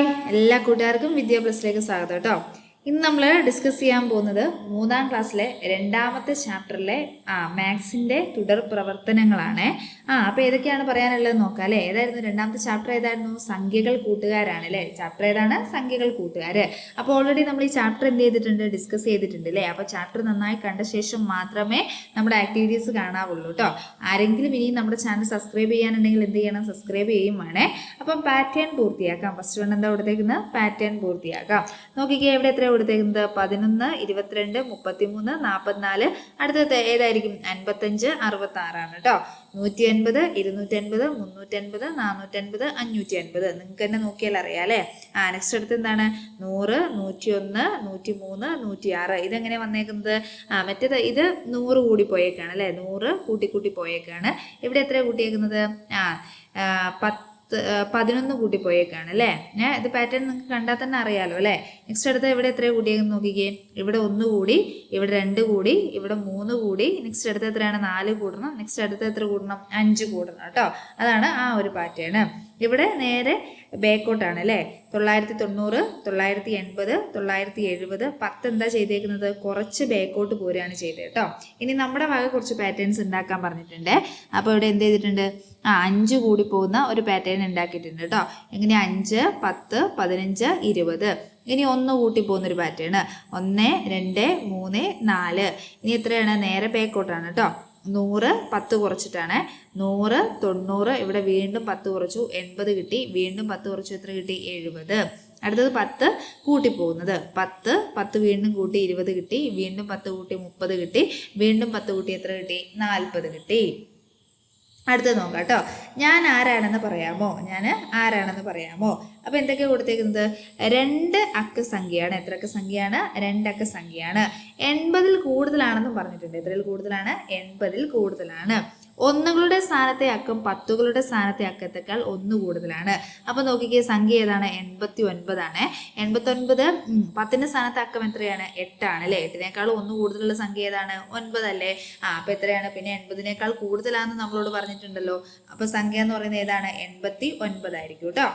Hi എല്ലാ കൂട്ടുകാർക്കും വിദ്യാഭ്യാസത്തിലേക്ക് സ്വാഗതം കേട്ടോ. ഇന്ന് നമ്മൾ ഡിസ്കസ് ചെയ്യാൻ പോകുന്നത് മൂന്നാം ക്ലാസ്സിലെ രണ്ടാമത്തെ ചാപ്റ്ററിലെ ആ മാത്സിന്റെ തുടർ പ്രവർത്തനങ്ങളാണ്. ആ അപ്പോൾ ഏതൊക്കെയാണ് പറയാനുള്ളത് നോക്കാം അല്ലേ? ഏതായിരുന്നു രണ്ടാമത്തെ ചാപ്റ്റർ ഏതായിരുന്നു? സംഖ്യകൾ കൂട്ടുകാരാണ് അല്ലേ? ചാപ്റ്റർ ഏതാണ്? സംഖ്യകൾ കൂട്ടുകാർ അപ്പോൾ ഓൾറെഡി നമ്മൾ ഈ ചാപ്റ്റർ എന്ത് ചെയ്തിട്ടുണ്ട്? ഡിസ്കസ് ചെയ്തിട്ടുണ്ട് അല്ലേ? അപ്പോൾ ചാപ്റ്റർ നന്നായി കണ്ട ശേഷം മാത്രമേ നമ്മുടെ ആക്ടിവിറ്റീസ് കാണാവുള്ളൂ കേട്ടോ ആരെങ്കിലും ഇനിയും നമ്മുടെ ചാനൽ സബ്സ്ക്രൈബ് ചെയ്യാനുണ്ടെങ്കിൽ എന്ത് ചെയ്യണം? സബ്സ്ക്രൈബ് ചെയ്യും വേണേ അപ്പം പാറ്റേൺ പൂർത്തിയാക്കാം. ഫസ്റ്റ് വൺ എന്താ കൊടുത്തേക്കുന്നത്? പാറ്റേൺ പൂർത്തിയാക്കാം. നോക്കിക്കേ എവിടെ എത്ര കൊടുത്തേക്കുന്നത് പതിനൊന്ന് ഇരുപത്തിരണ്ട് മുപ്പത്തിമൂന്ന് നാൽപ്പത്തിനാല് അടുത്തത് ഏതായിരിക്കും? അൻപത്തഞ്ച് അറുപത്തി ആറാണ് കേട്ടോ. നൂറ്റി അൻപത് ഇരുന്നൂറ്റി അൻപത് മുന്നൂറ്റി അൻപത് നാനൂറ്റി അൻപത് അഞ്ഞൂറ്റി അൻപത് നിങ്ങൾക്ക് തന്നെ നോക്കിയാൽ അറിയാം അല്ലേ? ആ നെക്സ്റ്റ് അടുത്ത് എന്താണ്? നൂറ് നൂറ്റി ഒന്ന് നൂറ്റി മൂന്ന് നൂറ്റി ആറ് ഇതെങ്ങനെ വന്നേക്കുന്നത്? ആ മറ്റേത് ഇത് നൂറ് കൂടി പോയേക്കാണ് അല്ലേ? നൂറ് കൂട്ടി കൂട്ടി പോയേക്കാണ്. ഇവിടെ എത്ര കൂട്ടിയേക്കുന്നത്? ആ പത്ത് പതിനൊന്ന് കൂട്ടി പോയേക്കാണ് അല്ലേ? ഞാൻ ഇത് പാറ്റേൺ നിങ്ങൾക്ക് കണ്ടാൽ തന്നെ അറിയാലോ അല്ലേ? നെക്സ്റ്റ് അടുത്ത ഇവിടെ എത്ര കൂടിയെന്ന് നോക്കിക്കേ. ഇവിടെ ഒന്ന് കൂടി ഇവിടെ രണ്ട് കൂടി ഇവിടെ മൂന്ന് കൂടി നെക്സ്റ്റ് അടുത്ത എത്രയാണ്? നാല് കൂടണം. നെക്സ്റ്റ് അടുത്ത എത്ര കൂടണം? അഞ്ച് കൂടണം കേട്ടോ? അതാണ് ആ ഒരു പാറ്റേൺ ഇവിടെ നേരെ ബേക്കോട്ടാണ് അല്ലേ തൊള്ളായിരത്തി തൊണ്ണൂറ് തൊള്ളായിരത്തി എൺപത് തൊള്ളായിരത്തി എഴുപത് പത്ത് എന്താ ചെയ്തേക്കുന്നത്? കുറച്ച് ബേക്കോട്ട് പോരുകയാണ് ചെയ്തത് കേട്ടോ. ഇനി നമ്മുടെ വക കുറച്ച് പാറ്റേൺസ് ഉണ്ടാക്കാൻ പറഞ്ഞിട്ടുണ്ട്. അപ്പോൾ ഇവിടെ എന്ത് ചെയ്തിട്ടുണ്ട്? ആ അഞ്ച് കൂടി പോകുന്ന ഒരു പാറ്റേൺ ഉണ്ടാക്കിയിട്ടുണ്ട് കേട്ടോ. എങ്ങനെ? അഞ്ച് പത്ത് പതിനഞ്ച് ഇരുപത്. ഇനി ഒന്ന് കൂട്ടി പോകുന്നൊരു പാറ്റേൺ ഒന്ന് രണ്ട് മൂന്ന് നാല്. ഇനി എത്രയാണ്? നേരെ ബേക്കോട്ടാണ് കേട്ടോ. നൂറ് പത്ത് കുറച്ചിട്ടാണ്. നൂറ് തൊണ്ണൂറ് ഇവിടെ വീണ്ടും പത്ത് കുറച്ചു എൺപത് കിട്ടി വീണ്ടും പത്ത് കുറച്ചു എത്ര കിട്ടി? എഴുപത്. അടുത്തത് പത്ത് കൂട്ടിപ്പോകുന്നത്. പത്ത് പത്ത് വീണ്ടും കൂട്ടി ഇരുപത് കിട്ടി വീണ്ടും പത്ത് കൂട്ടി മുപ്പത് കിട്ടി വീണ്ടും പത്ത് കൂട്ടി എത്ര കിട്ടി? നാൽപ്പത് കിട്ടി. അടുത്തത് നോക്കാം കേട്ടോ. ഞാൻ ആരാണെന്ന് പറയാമോ? ഞാൻ ആരാണെന്ന് പറയാമോ? അപ്പോൾ എന്തൊക്കെ കൊടുത്തേക്കുന്നത്? രണ്ട് അക്ക സംഖ്യയാണ്. എത്ര അക്ക സംഖ്യയാണ്? രണ്ടക്ക സംഖ്യയാണ്. എൺപതിൽ കൂടുതലാണെന്നും പറഞ്ഞിട്ടുണ്ട്. എത്രയിൽ കൂടുതലാണ്? എൺപതിൽ കൂടുതലാണ്. ഒന്നുകളുടെ സ്ഥാനത്തെ അക്കം പത്തുകളുടെ സ്ഥാനത്തെ അക്കത്തേക്കാൾ ഒന്ന് കൂടുതലാണ്. അപ്പോൾ നോക്കിക്കേ സംഖ്യ ഏതാണ്? എൺപത്തി ഒൻപതാണ് എൺപത്തി ഒൻപത് പത്തിന്റെ സ്ഥാനത്തെ അക്കം എത്രയാണ്? എട്ടാണ് അല്ലേ? എട്ടിനേക്കാൾ ഒന്ന് കൂടുതലുള്ള സംഖ്യ ഏതാണ്? ഒൻപതല്ലേ? ആ അപ്പോൾ എത്രയാണ്? പിന്നെ എൺപതിനേക്കാൾ കൂടുതലാണെന്ന് നമ്മളോട് പറഞ്ഞിട്ടുണ്ടല്ലോ. അപ്പോൾ സംഖ്യ എന്ന് പറയുന്നത് ഏതാണ്? എൺപത്തി ഒൻപതായിരിക്കും കേട്ടോ.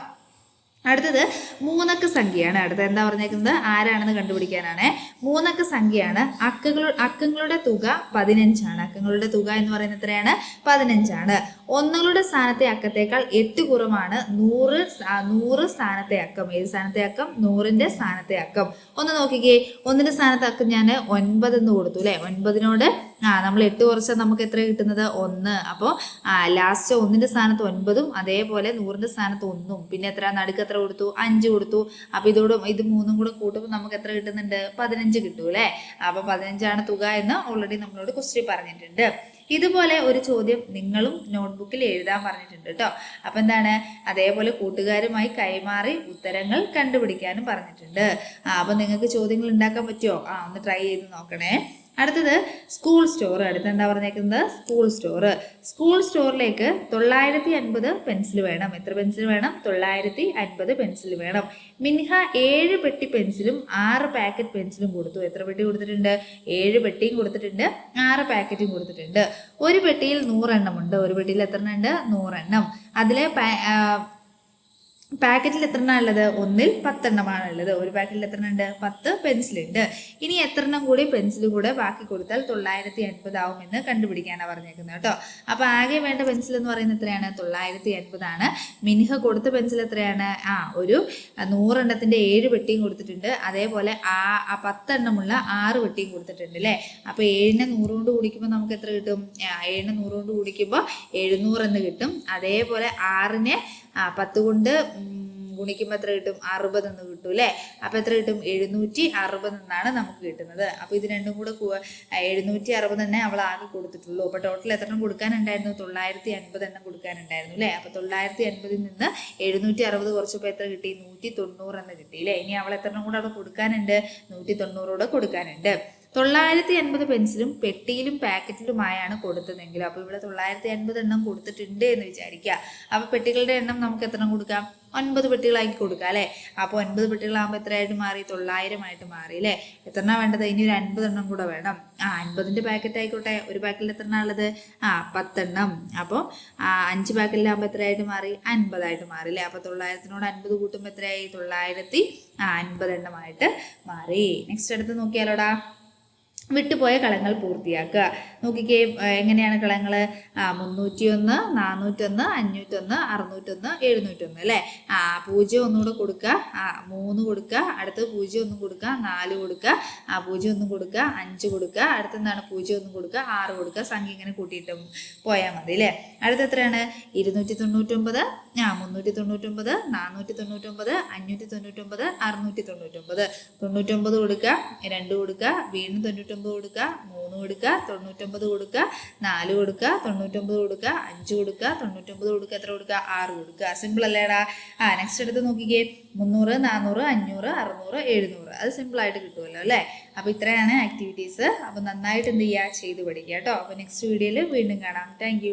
അടുത്തത് മൂന്നക്ക സംഖ്യയാണ്. അടുത്തത് എന്താ പറഞ്ഞേക്കുന്നത്? ആരാണെന്ന് കണ്ടുപിടിക്കാനാണ്. മൂന്നക്ക സംഖ്യയാണ്. അക്കങ്ങൾ അക്കങ്ങളുടെ തുക പതിനഞ്ചാണ്. അക്കങ്ങളുടെ തുക എന്ന് പറയുന്നത് എത്രയാണ്? പതിനഞ്ചാണ്. ഒന്നുകളുടെ സ്ഥാനത്തെ അക്കത്തേക്കാൾ എട്ട് കുറവാണ്. നൂറ് നൂറ് സ്ഥാനത്തെ അക്കം. ഏത് സ്ഥാനത്തെ അക്കം? നൂറിന്റെ സ്ഥാനത്തെ അക്കം. ഒന്ന് നോക്കിക്കേ. ഒന്നിന്റെ സ്ഥാനത്തെ അക്കം ഞാൻ ഒൻപത് എന്ന് കൊടുത്തു അല്ലേ? ഒൻപതിനോട് ആ നമ്മൾ എട്ട് കുറച്ചാൽ നമുക്ക് എത്ര കിട്ടുന്നത്? ഒന്ന്. അപ്പോൾ ലാസ്റ്റ് ഒന്നിന്റെ സ്ഥാനത്ത് ഒൻപതും അതേപോലെ നൂറിന്റെ സ്ഥാനത്ത് ഒന്നും. പിന്നെ എത്ര നടുക്ക് എത്ര കൊടുത്തു? അഞ്ച് കൊടുത്തു. അപ്പോൾ ഇതോടും ഇത് മൂന്നും കൂടെ കൂട്ടുമ്പോൾ നമുക്ക് എത്ര കിട്ടുന്നുണ്ട്? പതിനഞ്ച് കിട്ടും അല്ലേ? അപ്പോൾ പതിനഞ്ചാണ് തുക എന്ന് ഓൾറെഡി നമ്മളോട് ക്വസ്റ്റ്യൻ പറഞ്ഞിട്ടുണ്ട്. ഇതുപോലെ ഒരു ചോദ്യം നിങ്ങളും നോട്ട്ബുക്കിൽ എഴുതാൻ പറഞ്ഞിട്ടുണ്ട് കേട്ടോ അപ്പം എന്താണ്? അതേപോലെ കൂട്ടുകാരുമായി കൈമാറി ഉത്തരങ്ങൾ കണ്ടുപിടിക്കാനും പറഞ്ഞിട്ടുണ്ട്. അപ്പം നിങ്ങൾക്ക് ചോദ്യങ്ങൾ ഉണ്ടാക്കാൻ പറ്റുമോ ആ ഒന്ന് ട്രൈ ചെയ്ത് നോക്കണേ. അടുത്തത് സ്കൂൾ സ്റ്റോർ അടുത്ത് എന്താ പറഞ്ഞേക്കുന്നത്? സ്കൂൾ സ്റ്റോർ സ്കൂൾ സ്റ്റോറിലേക്ക് തൊള്ളായിരത്തി അൻപത് പെൻസിൽ വേണം. എത്ര പെൻസിൽ വേണം? തൊള്ളായിരത്തി അൻപത് പെൻസിൽ വേണം. മിൻഹ ഏഴ് പെട്ടി പെൻസിലും ആറ് പാക്കറ്റ് പെൻസിലും കൊടുത്തു. എത്ര പെട്ടി കൊടുത്തിട്ടുണ്ട്? ഏഴ് പെട്ടിയും കൊടുത്തിട്ടുണ്ട്. ആറ് പാക്കറ്റും കൊടുത്തിട്ടുണ്ട്. ഒരു പെട്ടിയിൽ നൂറെണ്ണം ഉണ്ട്. ഒരു പെട്ടിയിൽ എത്ര എണ്ണം ഉണ്ട്? നൂറെണ്ണം. അതിലെ പാക്കറ്റിൽ എത്ര ഉള്ളത്? ഒന്നിൽ പത്തെണ്ണമാണ് ഉള്ളത്. ഒരു പാക്കറ്റിൽ എത്ര ഉണ്ട്? പത്ത് പെൻസിലുണ്ട് ഇനി എത്ര എണ്ണം കൂടി പെൻസിൽ കൂടെ ബാക്കി കൊടുത്താൽ തൊള്ളായിരത്തി എൺപത് ആവുമെന്ന് കണ്ടുപിടിക്കാനാണ് പറഞ്ഞേക്കുന്നത് കേട്ടോ. അപ്പോൾ ആകെ വേണ്ട പെൻസിൽ എന്ന് പറയുന്നത് എത്രയാണ്? തൊള്ളായിരത്തി എൺപതാണ് മിനിഹ കൊടുത്ത പെൻസിൽ എത്രയാണ്? ആ ഒരു നൂറെണ്ണത്തിന്റെ ഏഴ് പെട്ടിയും കൊടുത്തിട്ടുണ്ട്. അതേപോലെ ആ പത്തെണ്ണമുള്ള ആറ് പെട്ടിയും കൊടുത്തിട്ടുണ്ട് അല്ലേ? അപ്പോൾ ഏഴിനെ നൂറ് കൊണ്ട് കുടിക്കുമ്പോൾ നമുക്ക് എത്ര കിട്ടും? ഏഴിനെ നൂറ് കൊണ്ട് കുടിക്കുമ്പോൾ എഴുന്നൂറ് എന്ന് കിട്ടും. അതേപോലെ ആറിനെ ആ പത്ത് കൊണ്ട് ഗുണിക്കുമ്പോൾ എത്ര കിട്ടും? അറുപത് എന്ന് കിട്ടും അല്ലേ? അപ്പോൾ എത്ര കിട്ടും? എഴുന്നൂറ്റി അറുപത് എന്നാണ് നമുക്ക് കിട്ടുന്നത്. അപ്പോൾ ഇത് രണ്ടും കൂടെ എഴുന്നൂറ്റി അറുപത് തന്നെ അവൾ ആകെ കൊടുത്തിട്ടുള്ളൂ. അപ്പോൾ ടോട്ടൽ എത്ര എണ്ണം കൊടുക്കാനുണ്ടായിരുന്നു? തൊള്ളായിരത്തി അൻപത് എണ്ണം കൊടുക്കാനുണ്ടായിരുന്നു അല്ലേ? അപ്പോൾ തൊള്ളായിരത്തി അൻപതിൽ നിന്ന് എഴുന്നൂറ്റി അറുപത് കുറച്ചപ്പോൾ എത്ര കിട്ടി? നൂറ്റി തൊണ്ണൂറ് എന്ന് കിട്ടി അല്ലേ? ഇനി അവൾ എത്ര എണ്ണം കൂടെ അവിടെ കൊടുക്കാനുണ്ട്? നൂറ്റി തൊണ്ണൂറോടെ കൊടുക്കാനുണ്ട്. തൊള്ളായിരത്തി എൺപത് പെൻസിലും പെട്ടിയിലും പാക്കറ്റിലുമായാണ് കൊടുത്തതെങ്കിൽ. അപ്പോൾ ഇവിടെ തൊള്ളായിരത്തി എൺപത് എണ്ണം കൊടുത്തിട്ടുണ്ട് എന്ന് വിചാരിക്കുക. അപ്പോൾ പെട്ടികളുടെ എണ്ണം നമുക്ക് എത്ര കൊടുക്കാം? ഒൻപത് പെട്ടികളാക്കി കൊടുക്കുക അല്ലേ? അപ്പോൾ ഒൻപത് പെട്ടികളാകുമ്പോൾ എത്രയായിട്ട് മാറി? തൊള്ളായിരം ആയിട്ട് മാറി അല്ലേ? എത്ര എണ്ണം വേണ്ടത്? ഇനി ഒരു അൻപത് എണ്ണം കൂടെ വേണം. ആ അൻപതിന്റെ പാക്കറ്റ് ആയിക്കോട്ടെ. ഒരു പാക്കറ്റിൽ എത്ര എണ്ണം ഉള്ളത് ആ പത്തെണ്ണം. അപ്പോൾ അഞ്ച് പാക്കറ്റിലാകുമ്പോൾ എത്രയായിട്ട് മാറി? അൻപതായിട്ട് മാറി അല്ലേ? അപ്പോൾ തൊള്ളായിരത്തിനോട് അൻപത് കൂട്ടുമ്പോൾ എത്രയായി? തൊള്ളായിരത്തി ആ അൻപത് എണ്ണമായിട്ട് മാറി. നെക്സ്റ്റ് അടുത്ത് നോക്കിയാലോടാ. വിട്ടുപോയ കളങ്ങൾ പൂർത്തിയാക്കുക. നോക്കിക്കേ എങ്ങനെയാണ് കളങ്ങൾ ആ മുന്നൂറ്റിയൊന്ന് നാനൂറ്റൊന്ന് അഞ്ഞൂറ്റൊന്ന് അറുന്നൂറ്റൊന്ന് എഴുന്നൂറ്റൊന്ന് അല്ലേ? ആ പൂജ്യം ഒന്നുകൂടെ കൊടുക്കുക. ആ മൂന്ന് കൊടുക്കുക. അടുത്ത് പൂജ്യം ഒന്നും കൊടുക്കുക. നാല് കൊടുക്കുക. ആ പൂജ്യം ഒന്നും കൊടുക്കുക. അഞ്ച് കൊടുക്കുക. അടുത്ത് എന്താണ്? പൂജ്യം ഒന്നും കൊടുക്കുക. ആറ് കൊടുക്കുക. സംഖ്യ ഇങ്ങനെ കൂട്ടിയിട്ട് പോയാൽ മതി അല്ലേ? അടുത്ത് എത്രയാണ്? ഇരുന്നൂറ്റി തൊണ്ണൂറ്റൊമ്പത് ആ മുന്നൂറ്റി തൊണ്ണൂറ്റൊമ്പത് നാനൂറ്റി തൊണ്ണൂറ്റൊമ്പത് അഞ്ഞൂറ്റി തൊണ്ണൂറ്റൊമ്പത് അറുന്നൂറ്റി തൊണ്ണൂറ്റൊമ്പത് തൊണ്ണൂറ്റൊമ്പത് കൊടുക്കുക. രണ്ട് കൊടുക്കുക. വീണ്ടും തൊണ്ണൂറ്റൊമ്പത് കൊടുക്കുക മൂന്ന് കൊടുക്കുക തൊണ്ണൂറ്റൊമ്പത് കൊടുക്കുക നാല് കൊടുക്കുക തൊണ്ണൂറ്റൊമ്പത് കൊടുക്കുക അഞ്ച് കൊടുക്കുക തൊണ്ണൂറ്റൊമ്പത് കൊടുക്കുക എത്ര കൊടുക്കുക ആറ് കൊടുക്കുക സിമ്പിൾ അല്ലേടാ. ആ നെക്സ്റ്റ് എടുത്ത് നോക്കിക്കേ. മുന്നൂറ് നാനൂറ് അഞ്ഞൂറ് അറുന്നൂറ് എഴുന്നൂറ്. അത് സിമ്പിളായിട്ട് കിട്ടുമല്ലോ അല്ലേ? അപ്പോൾ ഇത്രയാണ് ആക്ടിവിറ്റീസ് അപ്പോൾ നന്നായിട്ട് എന്ത് ചെയ്യുക ചെയ്ത് പഠിക്കുക കേട്ടോ. അപ്പോൾ നെക്സ്റ്റ് വീഡിയോയിൽ വീണ്ടും കാണാം. താങ്ക്